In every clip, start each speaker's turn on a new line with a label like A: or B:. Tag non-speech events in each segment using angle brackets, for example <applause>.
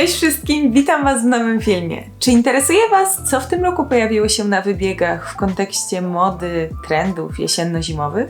A: Cześć wszystkim, witam Was w nowym filmie. Czy interesuje Was, co w tym roku pojawiło się na wybiegach w kontekście mody, trendów jesienno-zimowych?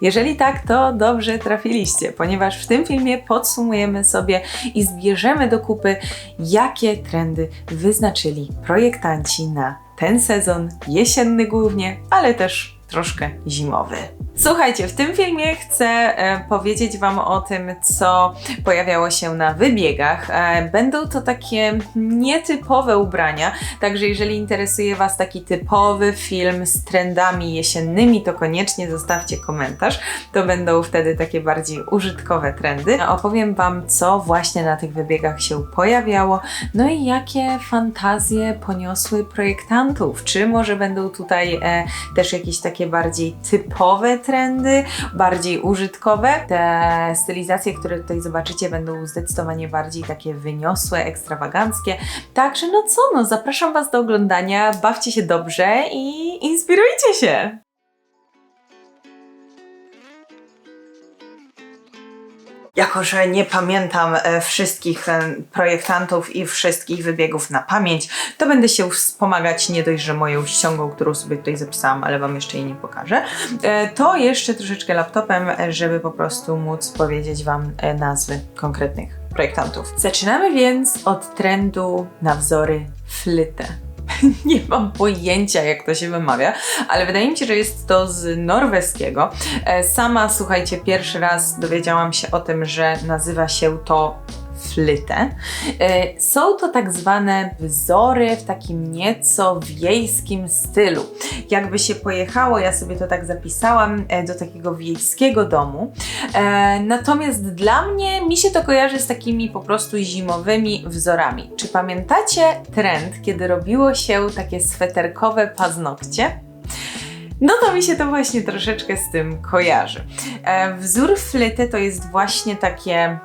A: Jeżeli tak, to dobrze trafiliście, ponieważ w tym filmie podsumujemy sobie i zbierzemy do kupy, jakie trendy wyznaczyli projektanci na ten sezon jesienny głównie, ale też troszkę zimowy. Słuchajcie, w tym filmie chcę e, powiedzieć Wam o tym, co pojawiało się na wybiegach. E, będą to takie nietypowe ubrania, także jeżeli interesuje Was taki typowy film z trendami jesiennymi, to koniecznie zostawcie komentarz. To będą wtedy takie bardziej użytkowe trendy. Opowiem Wam, co właśnie na tych wybiegach się pojawiało, no i jakie fantazje poniosły projektantów. Czy może będą tutaj e, też jakieś takie bardziej typowe trendy, bardziej użytkowe. Te stylizacje, które tutaj zobaczycie, będą zdecydowanie bardziej takie wyniosłe, ekstrawaganckie. Także no co, no zapraszam Was do oglądania, bawcie się dobrze i inspirujcie się! Jako, że nie pamiętam e, wszystkich e, projektantów i wszystkich wybiegów na pamięć, to będę się wspomagać nie dość, że moją ściągą, którą sobie tutaj zapisałam, ale Wam jeszcze jej nie pokażę, e, to jeszcze troszeczkę laptopem, żeby po prostu móc powiedzieć Wam nazwy konkretnych projektantów. Zaczynamy więc od trendu na wzory flyte. <laughs> nie mam pojęcia, jak to się wymawia, ale wydaje mi się, że jest to z norweskiego. E, sama, słuchajcie, pierwszy raz dowiedziałam się o tym, że nazywa się to flytę. E, są to tak zwane wzory w takim nieco wiejskim stylu. Jakby się pojechało, ja sobie to tak zapisałam, e, do takiego wiejskiego domu. E, natomiast dla mnie mi się to kojarzy z takimi po prostu zimowymi wzorami. Czy pamiętacie trend, kiedy robiło się takie sweterkowe paznokcie? No to mi się to właśnie troszeczkę z tym kojarzy. wzór flyty to jest właśnie takie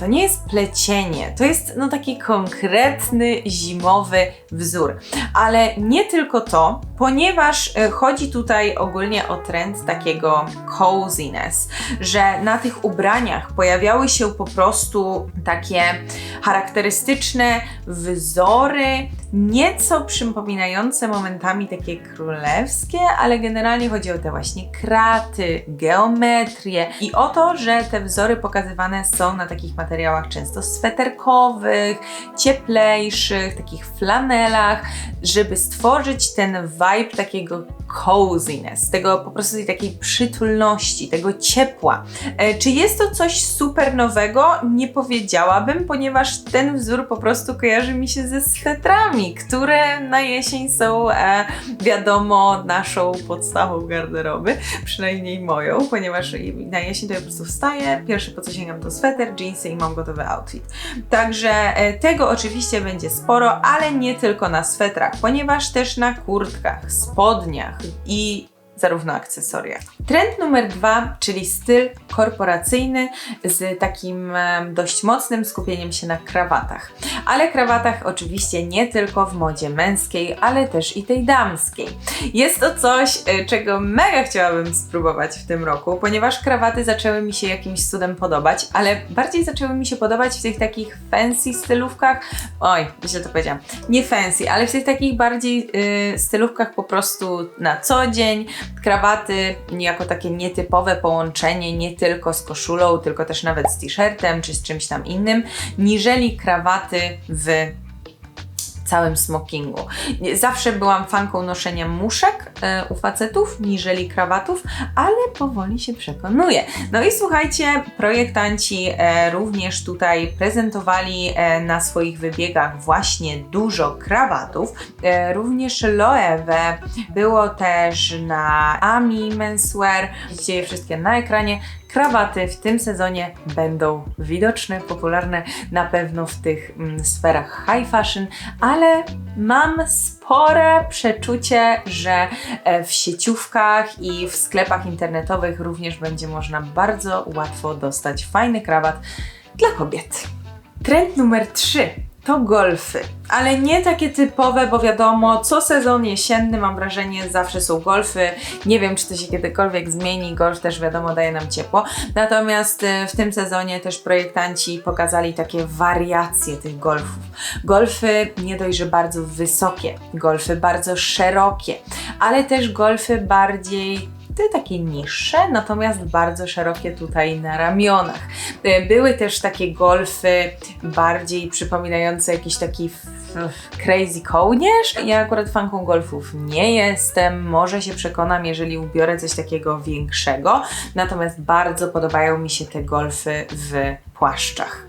A: to nie jest plecienie, to jest no taki konkretny zimowy wzór. Ale nie tylko to, ponieważ e, chodzi tutaj ogólnie o trend takiego coziness, że na tych ubraniach pojawiały się po prostu takie charakterystyczne wzory, nieco przypominające momentami takie królewskie, ale generalnie chodzi o te właśnie kraty, geometrię i o to, że te wzory pokazywane są na takich materiałach często sweterkowych, cieplejszych, takich flanelach, żeby stworzyć ten vibe takiego coziness, tego po prostu tej takiej przytulności, tego ciepła. E, czy jest to coś super nowego? Nie powiedziałabym, ponieważ ten wzór po prostu kojarzy mi się ze swetrami, które na jesień są, e, wiadomo, naszą podstawą garderoby, przynajmniej moją, ponieważ na jesień to ja po prostu wstaję, pierwsze po co sięgam to sweter, jeansy i mam gotowy outfit. Także e, tego oczywiście będzie sporo, ale nie tylko na swetrach, ponieważ też na kurtkach, spodniach i zarówno akcesoriach. Trend numer dwa, czyli styl korporacyjny z takim dość mocnym skupieniem się na krawatach. Ale krawatach oczywiście nie tylko w modzie męskiej, ale też i tej damskiej. Jest to coś, e, czego mega chciałabym spróbować w tym roku, ponieważ krawaty zaczęły mi się jakimś cudem podobać, ale bardziej zaczęły mi się podobać w tych takich fancy stylówkach. Oj, źle to powiedziałam. Nie fancy, ale w tych takich bardziej yy, stylówkach po prostu na co dzień, krawaty jako takie nietypowe połączenie nie tylko z koszulą, tylko też nawet z t-shirtem czy z czymś tam innym, niżeli krawaty w całym smokingu. Zawsze byłam fanką noszenia muszek e, u facetów, niżeli krawatów, ale powoli się przekonuję. No i słuchajcie, projektanci e, również tutaj prezentowali e, na swoich wybiegach właśnie dużo krawatów. Również Loewe było też na Ami Menswear. Widzicie je wszystkie na ekranie. Krawaty w tym sezonie będą widoczne, popularne na pewno w tych mm, sferach high fashion, ale mam spore przeczucie, że e, w sieciówkach i w sklepach internetowych również będzie można bardzo łatwo dostać fajny krawat dla kobiet. Trend numer 3 to golfy. Ale nie takie typowe, bo wiadomo, co sezon jesienny mam wrażenie zawsze są golfy. Nie wiem, czy to się kiedykolwiek zmieni. Golf też wiadomo daje nam ciepło. Natomiast e, w tym sezonie też projektanci pokazali takie wariacje tych golfów. Golfy nie dość, że bardzo wysokie, golfy bardzo szerokie, ale też golfy bardziej te takie niższe, natomiast bardzo szerokie tutaj na ramionach. E, Były też takie golfy bardziej przypominające jakiś taki crazy kołnierz. Ja akurat fanką golfów nie jestem, może się przekonam, jeżeli ubiorę coś takiego większego, natomiast bardzo podobają mi się te golfy w płaszczach.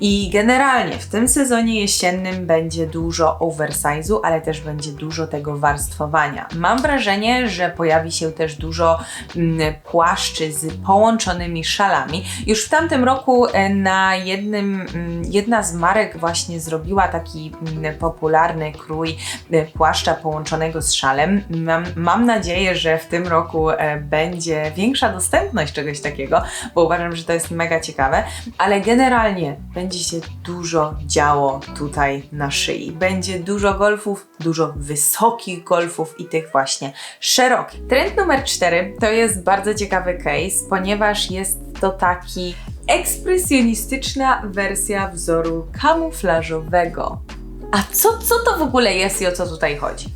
A: I generalnie w tym sezonie jesiennym będzie dużo oversize'u, ale też będzie dużo tego warstwowania. Mam wrażenie, że pojawi się też dużo mm, płaszczy z połączonymi szalami. Już w tamtym roku e, na jednym, mm, jedna z marek właśnie zrobiła taki mm, popularny krój e, płaszcza połączonego z szalem. Mam, mam nadzieję, że w tym roku e, będzie większa dostępność czegoś takiego, bo uważam, że to jest mega ciekawe, ale generalnie będzie się dużo działo tutaj na szyi. Będzie dużo golfów, dużo wysokich golfów i tych właśnie szerokich. Trend numer 4 to jest bardzo ciekawy case, ponieważ jest to taki ekspresjonistyczna wersja wzoru kamuflażowego. A co, co to w ogóle jest i o co tutaj chodzi?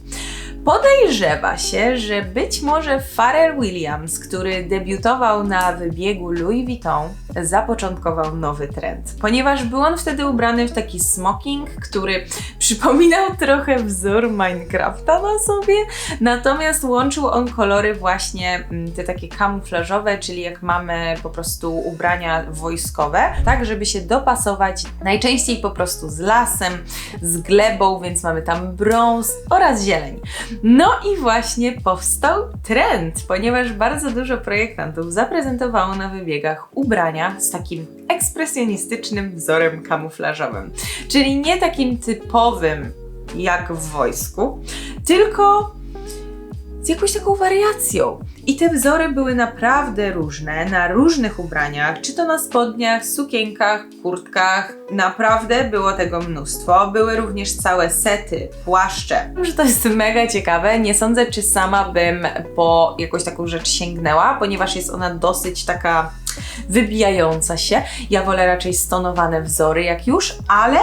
A: Podejrzewa się, że być może Pharrell Williams, który debiutował na wybiegu Louis Vuitton, zapoczątkował nowy trend, ponieważ był on wtedy ubrany w taki smoking, który przypominał trochę wzór Minecrafta na sobie, natomiast łączył on kolory właśnie mm, te takie kamuflażowe, czyli jak mamy po prostu ubrania wojskowe, tak żeby się dopasować najczęściej po prostu z lasem, z glebą, więc mamy tam brąz oraz zieleń. No i właśnie powstał trend, ponieważ bardzo dużo projektantów zaprezentowało na wybiegach ubrania z takim ekspresjonistycznym wzorem kamuflażowym. Czyli nie takim typowym jak w wojsku, tylko z jakąś taką wariacją. I te wzory były naprawdę różne, na różnych ubraniach, czy to na spodniach, sukienkach, kurtkach. Naprawdę było tego mnóstwo. Były również całe sety, płaszcze. Że to jest mega ciekawe. Nie sądzę, czy sama bym po jakąś taką rzecz sięgnęła, ponieważ jest ona dosyć taka wybijająca się. Ja wolę raczej stonowane wzory jak już, ale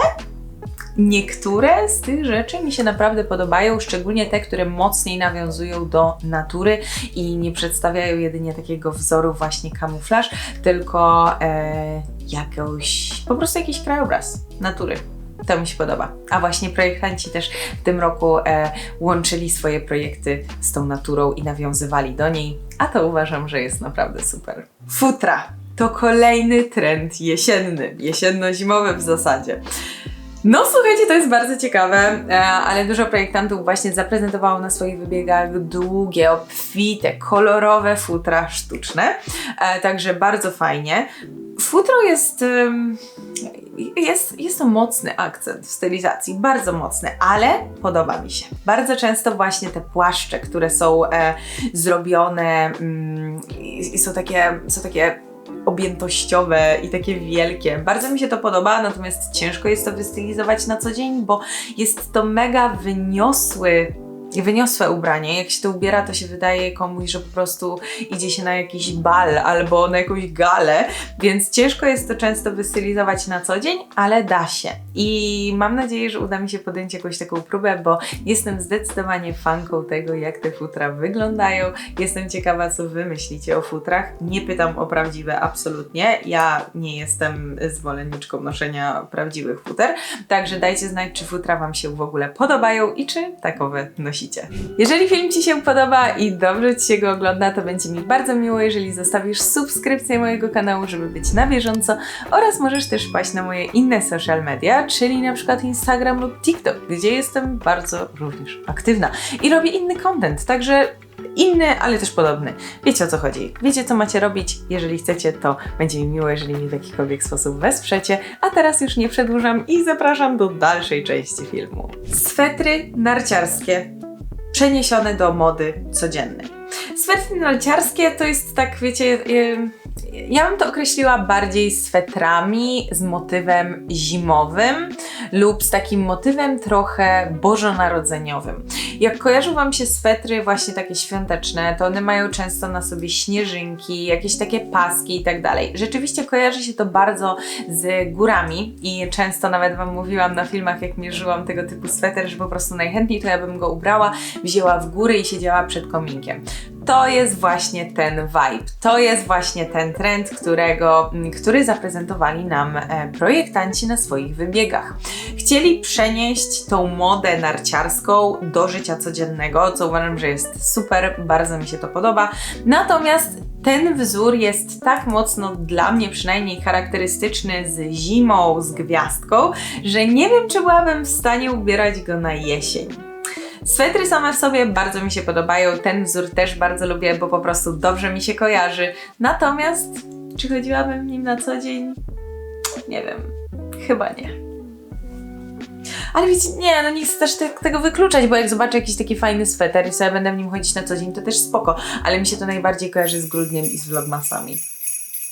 A: Niektóre z tych rzeczy mi się naprawdę podobają, szczególnie te, które mocniej nawiązują do natury i nie przedstawiają jedynie takiego wzoru właśnie kamuflaż, tylko e, jakąś, po prostu jakiś krajobraz natury. To mi się podoba. A właśnie projektanci też w tym roku e, łączyli swoje projekty z tą naturą i nawiązywali do niej, a to uważam, że jest naprawdę super. Futra to kolejny trend jesienny, jesienno-zimowy w zasadzie. No słuchajcie, to jest bardzo ciekawe, e, ale dużo projektantów właśnie zaprezentowało na swoich wybiegach długie, obfite, kolorowe futra sztuczne, e, także bardzo fajnie. Futro jest, jest, jest to mocny akcent w stylizacji, bardzo mocny, ale podoba mi się. Bardzo często właśnie te płaszcze, które są e, zrobione mm, i, i są takie, są takie objętościowe i takie wielkie. Bardzo mi się to podoba, natomiast ciężko jest to wystylizować na co dzień, bo jest to mega wyniosły wyniosłe ubranie. Jak się to ubiera, to się wydaje komuś, że po prostu idzie się na jakiś bal albo na jakąś galę, więc ciężko jest to często wystylizować na co dzień, ale da się. I mam nadzieję, że uda mi się podjąć jakąś taką próbę, bo jestem zdecydowanie fanką tego, jak te futra wyglądają. Jestem ciekawa, co wy myślicie o futrach. Nie pytam o prawdziwe absolutnie. Ja nie jestem zwolenniczką noszenia prawdziwych futer, także dajcie znać, czy futra wam się w ogóle podobają i czy takowe nosicie. Jeżeli film Ci się podoba i dobrze Ci się go ogląda, to będzie mi bardzo miło, jeżeli zostawisz subskrypcję mojego kanału, żeby być na bieżąco oraz możesz też wpaść na moje inne social media, czyli na przykład Instagram lub TikTok, gdzie jestem bardzo również aktywna i robię inny content, także inny, ale też podobny. Wiecie o co chodzi. Wiecie co macie robić. Jeżeli chcecie, to będzie mi miło, jeżeli mi w jakikolwiek sposób wesprzecie. A teraz już nie przedłużam i zapraszam do dalszej części filmu. Swetry narciarskie przeniesione do mody codziennej. Swetry narciarskie to jest tak, wiecie, ja bym to określiła bardziej swetrami z motywem zimowym lub z takim motywem trochę bożonarodzeniowym. Jak kojarzą Wam się swetry właśnie takie świąteczne, to one mają często na sobie śnieżynki, jakieś takie paski i tak dalej. Rzeczywiście kojarzy się to bardzo z górami i często nawet Wam mówiłam na filmach, jak mierzyłam tego typu sweter, że po prostu najchętniej to ja bym go ubrała, wzięła w góry i siedziała przed kominkiem. To jest właśnie ten vibe, to jest właśnie ten trend, którego, który zaprezentowali nam e, projektanci na swoich wybiegach. Chcieli przenieść tą modę narciarską do życia codziennego, co uważam, że jest super, bardzo mi się to podoba. Natomiast ten wzór jest tak mocno dla mnie przynajmniej charakterystyczny z zimą, z gwiazdką, że nie wiem, czy byłabym w stanie ubierać go na jesień. Swetry same w sobie bardzo mi się podobają, ten wzór też bardzo lubię, bo po prostu dobrze mi się kojarzy. Natomiast, czy chodziłabym nim na co dzień? Nie wiem, chyba nie. Ale wiecie, nie, no nie chcę też te, tego wykluczać, bo jak zobaczę jakiś taki fajny sweter i sobie będę w nim chodzić na co dzień, to też spoko. Ale mi się to najbardziej kojarzy z grudniem i z vlogmasami.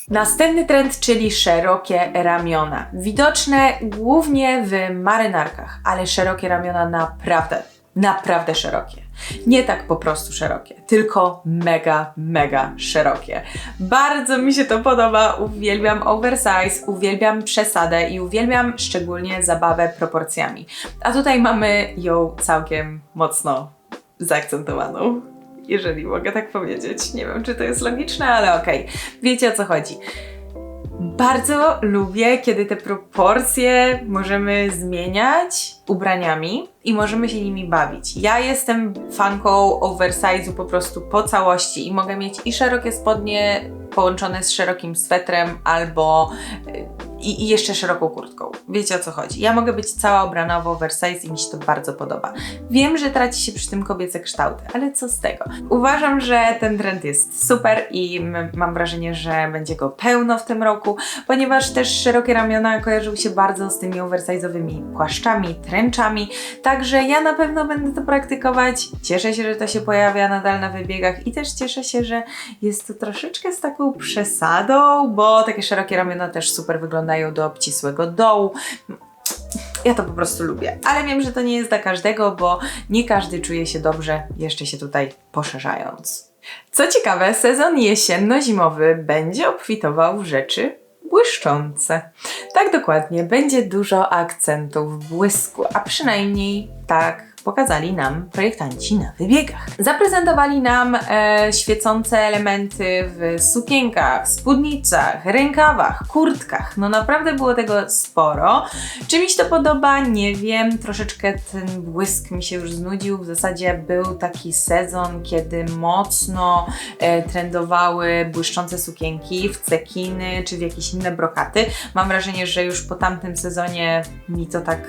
A: Następny trend, czyli szerokie ramiona. Widoczne głównie w marynarkach, ale szerokie ramiona naprawdę, naprawdę szerokie. Nie tak po prostu szerokie, tylko mega, mega szerokie. Bardzo mi się to podoba, uwielbiam oversize, uwielbiam przesadę i uwielbiam szczególnie zabawę proporcjami. A tutaj mamy ją całkiem mocno zaakcentowaną. Jeżeli mogę tak powiedzieć. Nie wiem, czy to jest logiczne, ale okej. Wiecie o co chodzi. Bardzo lubię, kiedy te proporcje możemy zmieniać ubraniami i możemy się nimi bawić. Ja jestem fanką oversize'u po prostu po całości i mogę mieć i szerokie spodnie połączone z szerokim swetrem albo i, i jeszcze szeroką kurtką. Wiecie o co chodzi. Ja mogę być cała ubrana w oversize i mi się to bardzo podoba. Wiem, że traci się przy tym kobiece kształty, ale co z tego? Uważam, że ten trend jest super i mam wrażenie, że będzie go pełno w tym roku, ponieważ też szerokie ramiona kojarzyły się bardzo z tymi oversize'owymi płaszczami, tręczami, także ja na pewno będę to praktykować. Cieszę się, że to się pojawia nadal na wybiegach i też cieszę się, że jest to troszeczkę z taką przesadą, bo takie szerokie ramiona też super wyglądają do obcisłego dołu. Ja to po prostu lubię, ale wiem, że to nie jest dla każdego, bo nie każdy czuje się dobrze, jeszcze się tutaj poszerzając. Co ciekawe, sezon jesienno-zimowy będzie obfitował w rzeczy błyszczące. Tak dokładnie, będzie dużo akcentów błysku, a przynajmniej tak pokazali nam projektanci na wybiegach. Zaprezentowali nam e, świecące elementy w sukienkach, spódnicach, rękawach, kurtkach. No naprawdę było tego sporo. Czy mi się to podoba? Nie wiem. Troszeczkę ten błysk mi się już znudził. W zasadzie był taki sezon, kiedy mocno e, trendowały błyszczące sukienki w cekiny czy w jakieś inne brokaty. Mam wrażenie, że już po tamtym sezonie mi to tak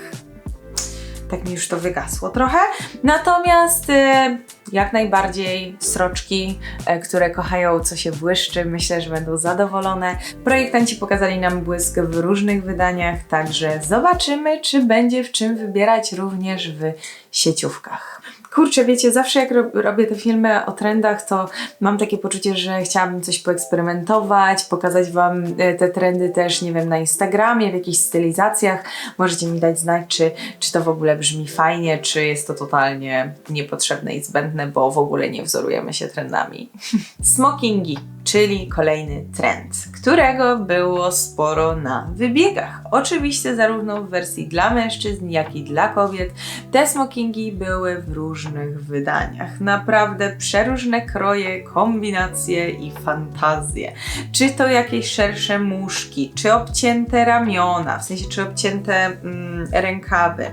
A: tak mi już to wygasło trochę. Natomiast e, jak najbardziej sroczki, e, które kochają co się błyszczy, myślę, że będą zadowolone. Projektanci pokazali nam błysk w różnych wydaniach, także zobaczymy, czy będzie w czym wybierać również w sieciówkach. Kurczę, wiecie, zawsze jak rob, robię te filmy o trendach, to mam takie poczucie, że chciałabym coś poeksperymentować, pokazać Wam e, te trendy też, nie wiem, na Instagramie, w jakichś stylizacjach. Możecie mi dać znać, czy, czy to w ogóle brzmi fajnie, czy jest to totalnie niepotrzebne i zbędne, bo w ogóle nie wzorujemy się trendami. <laughs> Smokingi, czyli kolejny trend, którego było sporo na wybiegach. Oczywiście zarówno w wersji dla mężczyzn, jak i dla kobiet. Te smokingi były w różnych wydaniach. Naprawdę przeróżne kroje, kombinacje i fantazje. Czy to jakieś szersze muszki, czy obcięte ramiona, w sensie czy obcięte mm, rękawy,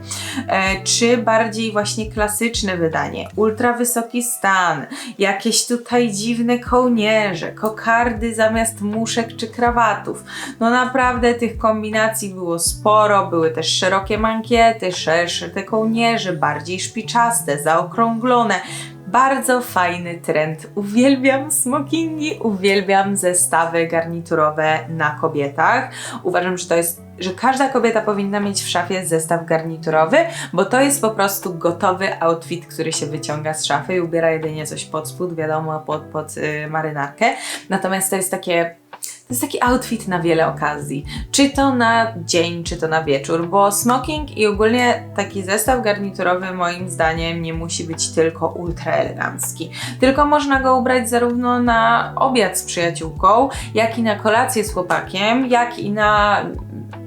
A: e, czy bardziej właśnie klasyczne wydanie, ultra wysoki stan, jakieś tutaj dziwne kołnierze, kokardy zamiast muszek czy krawatów. No naprawdę tych kombinacji było sporo, były też szerokie mankiety, szersze te kołnierze, bardziej szpiczaste, zaokrąglone. Bardzo fajny trend. Uwielbiam smokingi, uwielbiam zestawy garniturowe na kobietach. Uważam, że to jest, że każda kobieta powinna mieć w szafie zestaw garniturowy, bo to jest po prostu gotowy outfit, który się wyciąga z szafy i ubiera jedynie coś pod spód, wiadomo, pod, pod yy, marynarkę. Natomiast to jest takie to jest taki outfit na wiele okazji. Czy to na dzień, czy to na wieczór, bo smoking i ogólnie taki zestaw garniturowy moim zdaniem nie musi być tylko ultra elegancki. Tylko można go ubrać zarówno na obiad z przyjaciółką, jak i na kolację z chłopakiem, jak i na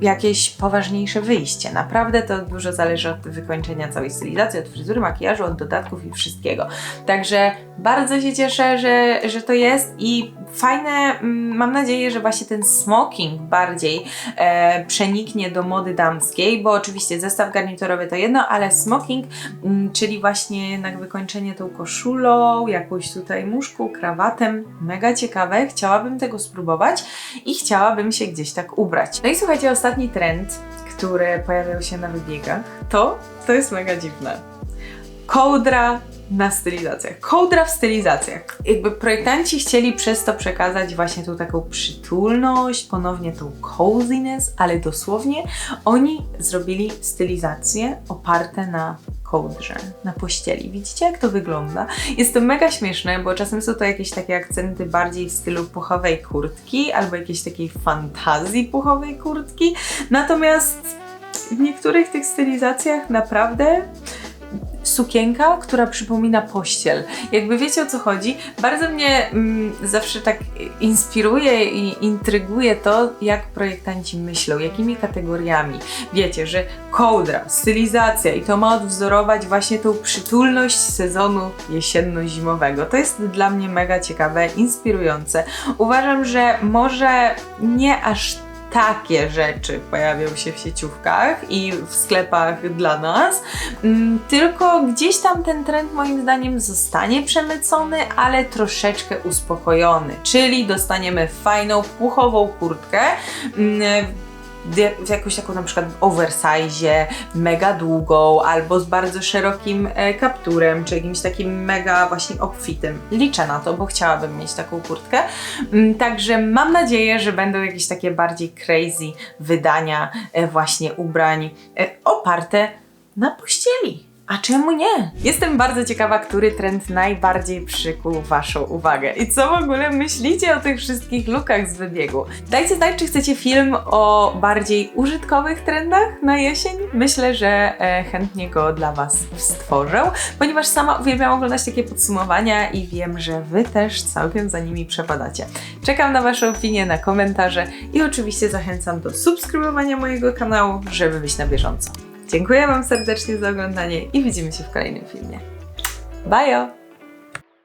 A: jakieś poważniejsze wyjście. Naprawdę to dużo zależy od wykończenia całej stylizacji, od fryzury, makijażu, od dodatków i wszystkiego. Także bardzo się cieszę, że, że to jest i fajne, mm, mam nadzieję, że właśnie ten smoking bardziej e, przeniknie do mody damskiej, bo oczywiście zestaw garniturowy to jedno, ale smoking, mm, czyli właśnie jednak wykończenie tą koszulą, jakąś tutaj muszką, krawatem, mega ciekawe, chciałabym tego spróbować i chciałabym się gdzieś tak ubrać. No i słuchajcie, ostatni trend, który pojawiał się na wybiegach, to, to jest mega dziwne. Kołdra na stylizacjach. Kołdra w stylizacjach. Jakby projektanci chcieli przez to przekazać właśnie tą taką przytulność, ponownie tą coziness, ale dosłownie oni zrobili stylizacje oparte na kołdrze, na pościeli. Widzicie, jak to wygląda? Jest to mega śmieszne, bo czasem są to jakieś takie akcenty bardziej w stylu puchowej kurtki albo jakiejś takiej fantazji puchowej kurtki. Natomiast w niektórych tych stylizacjach naprawdę sukienka, która przypomina pościel. Jakby wiecie o co chodzi, bardzo mnie mm, zawsze tak inspiruje i intryguje to, jak projektanci myślą, jakimi kategoriami. Wiecie, że kołdra, stylizacja i to ma odwzorować właśnie tą przytulność sezonu jesienno-zimowego. To jest dla mnie mega ciekawe, inspirujące. Uważam, że może nie aż takie rzeczy pojawią się w sieciówkach i w sklepach dla nas, mm, tylko gdzieś tam ten trend moim zdaniem zostanie przemycony, ale troszeczkę uspokojony, czyli dostaniemy fajną puchową kurtkę, mm, w jakąś taką na przykład oversize, mega długą, albo z bardzo szerokim e, kapturem, czy jakimś takim mega właśnie obfitym. Liczę na to, bo chciałabym mieć taką kurtkę. Mm, Także mam nadzieję, że będą jakieś takie bardziej crazy wydania e, właśnie ubrań e, oparte na pościeli. A czemu nie? Jestem bardzo ciekawa, który trend najbardziej przykuł Waszą uwagę i co w ogóle myślicie o tych wszystkich lookach z wybiegu. Dajcie znać, czy chcecie film o bardziej użytkowych trendach na jesień. Myślę, że e, chętnie go dla Was stworzę, ponieważ sama uwielbiam oglądać takie podsumowania i wiem, że Wy też całkiem za nimi przepadacie. Czekam na Wasze opinie, na komentarze i oczywiście zachęcam do subskrybowania mojego kanału, żeby być na bieżąco. Dziękuję Wam serdecznie za oglądanie i widzimy się w kolejnym filmie. Bye!